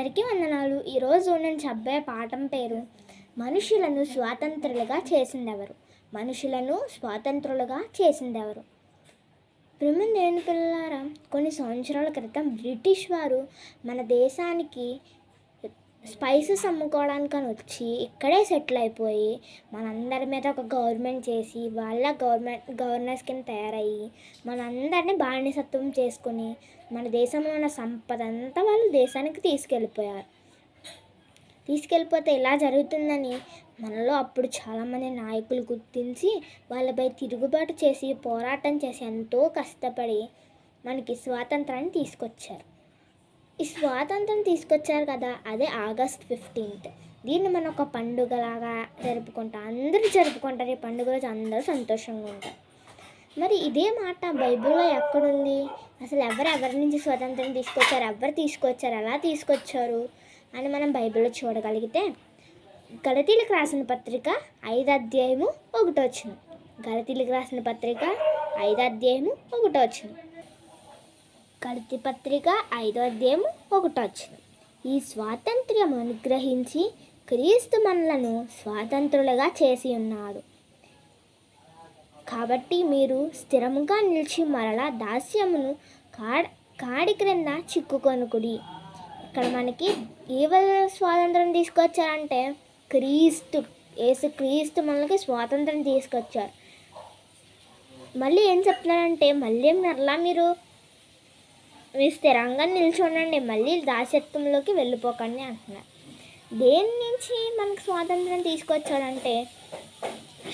అందరికీ వందనాలు. ఈరోజు నేను చెప్పే పాఠం పేరు మనుషులను స్వాతంత్రులుగా చేసిందెవరు? మనుషులను స్వాతంత్రులుగా చేసిందెవరు? ప్రిమిన్ నేను పిల్లారా కొన్ని సంవత్సరాల క్రితం బ్రిటిష్ వారు మన దేశానికి స్పైసెస్ అమ్ముకోవడానికని వచ్చి ఇక్కడే సెటిల్ అయిపోయి మనందరి మీద ఒక గవర్నమెంట్ చేసి వాళ్ళ గవర్నమెంట్ గవర్నర్స్ కింద తయారయ్యి మనందరినీ బానిసత్వం చేసుకొని మన దేశంలో ఉన్న సంపద అంతా వాళ్ళు దేశానికి తీసుకెళ్ళిపోయారు. తీసుకెళ్ళిపోతే ఇలా జరుగుతుందని మనలో అప్పుడు చాలామంది నాయకులు గుర్తించి వాళ్ళపై తిరుగుబాటు చేసి పోరాటం చేసి ఎంతో కష్టపడి మనకి స్వాతంత్రాన్ని తీసుకొచ్చారు. ఈ స్వాతంత్రం తీసుకొచ్చారు కదా అదే ఆగస్ట్ ఫిఫ్టీన్త్. దీన్ని మనం ఒక పండుగలాగా జరుపుకుంటాం అందరూ జరుపుకుంటారు ఈ పండుగ రోజు అందరూ సంతోషంగా ఉంటారు. మరి ఇదే మాట బైబిల్లో ఎక్కడుంది? అసలు ఎవరు ఎవరి నుంచి స్వాతంత్రం తీసుకొచ్చారు ఎవరు తీసుకొచ్చారు ఎలా తీసుకొచ్చారు అని మనం బైబిల్లో చూడగలిగితే గలతీలకు రాసిన పత్రిక ఐదు అధ్యాయము ఒకటో వచ్చింది గలతీలకు రాసిన పత్రిక ఐదు అధ్యాయము ఒకటో వచ్చింది కల్తి పత్రిక ఐదో అధ్యాయం ఒకటో వచ్చిన ఈ స్వాతంత్ర్యం అనుగ్రహించి క్రీస్తు మనలను స్వాతంత్రులుగా చేసి ఉన్నాడు. కాబట్టి మీరు స్థిరముగా నిలిచి మరలా దాస్యమును కాడ కాడి క్రింద చిక్కుకొనుకుడి. ఇక్కడ మనకి ఏ వల్ల స్వాతంత్రం తీసుకొచ్చారంటే క్రీస్తు ఏసు క్రీస్తు మనకి స్వాతంత్రం తీసుకొచ్చారు. మళ్ళీ ఏం చెప్తున్నారంటే మళ్ళీ మరలా మీరు మీరు స్థిరంగా నిల్చోనండి మళ్ళీ దాసత్వంలోకి వెళ్ళిపోకండి అంటున్నారు. దేని నుంచి మనకు స్వాతంత్రం తీసుకొచ్చాడంటే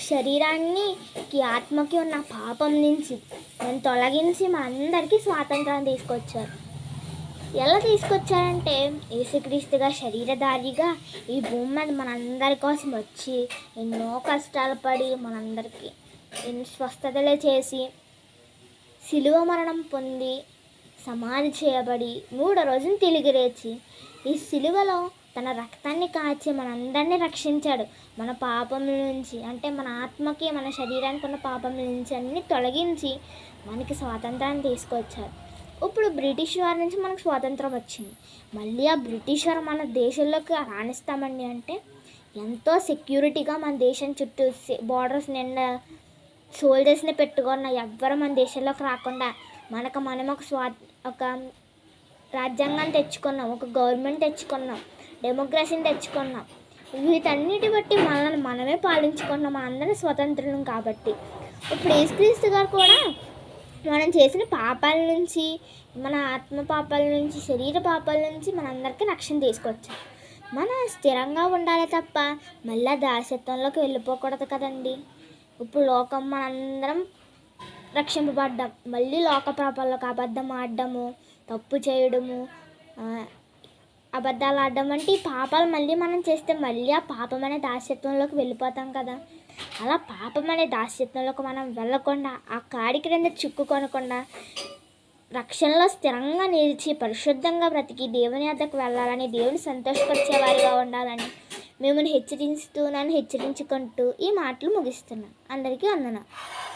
శరీరానికి ఆత్మకి ఉన్న పాపం నుంచి దాన్ని తొలగించి మనందరికీ స్వాతంత్రం తీసుకొచ్చారు. ఎలా తీసుకొచ్చారంటే యేసుక్రీస్తుగా శరీరధారిగా ఈ భూమి మీద మనందరి కోసం వచ్చి ఎన్నో కష్టాలు పడి మనందరికీ ఎన్ని స్వస్థతలు చేసి శిలువ మరణం పొంది సమాధి చేయబడి మూడో రోజున తిరిగి లేచి ఈ సిలువలో తన రక్తాన్ని కాచి మనందరినీ రక్షించాడు. మన పాపముల నుంచి అంటే మన ఆత్మకి మన శరీరానికి ఉన్న పాపముల నుంచి అన్ని తొలగించి మనకి స్వాతంత్రాన్ని తీసుకొచ్చారు. ఇప్పుడు బ్రిటిష్ వారి నుంచి మనకు స్వాతంత్రం వచ్చింది. మళ్ళీ ఆ బ్రిటిష్ వారు మన దేశంలోకి రాణిస్తామండి అంటే ఎంతో సెక్యూరిటీగా మన దేశం చుట్టూ బార్డర్స్ నిండా సోల్జర్స్ని పెట్టుకున్న ఎవ్వరు మన దేశంలోకి రాకుండా మనకు మనం ఒక స్వా ఒక రాజ్యాంగాన్ని తెచ్చుకున్నాం ఒక గవర్నమెంట్ తెచ్చుకున్నాం డెమోక్రసీని తెచ్చుకున్నాం. వీటన్నిటి బట్టి మనల్ని మనమే పాలించుకున్నాం అందరం స్వతంత్రం కాబట్టి. ఇప్పుడు యేసుక్రీస్తు గారు కూడా మనం చేసిన పాపాల నుంచి మన ఆత్మ పాపాల నుంచి శరీర పాపాల నుంచి మనందరికీ రక్షణ తీసుకొచ్చాం మన స్థిరంగా ఉండాలి తప్ప మళ్ళీ దాసత్వంలోకి వెళ్ళిపోకూడదు కదండి. ఇప్పుడు లోకం మనందరం రక్షింపబడ్డాం. మళ్ళీ లోక పాపాలకు అబద్ధం ఆడడము తప్పు చేయడము అబద్ధాలు ఆడడం వంటి పాపాలు మళ్ళీ మనం చేస్తే మళ్ళీ ఆ పాపం అనే దాస్యత్వంలోకి వెళ్ళిపోతాం కదా. అలా పాపం అనే దాస్యత్వంలోకి మనం వెళ్ళకుండా ఆ కాడి క్రింద చిక్కుకొనకుండా రక్షణలో స్థిరంగా నిలిచి పరిశుద్ధంగా బ్రతికి దేవుని వద్దకు వెళ్ళాలని దేవుని సంతోషపరిచే వారిగా ఉండాలని మిమ్మల్ని హెచ్చరిస్తూ నన్ను హెచ్చరించుకుంటూ ఈ మాటలు ముగిస్తున్నాను. అందరికీ అందన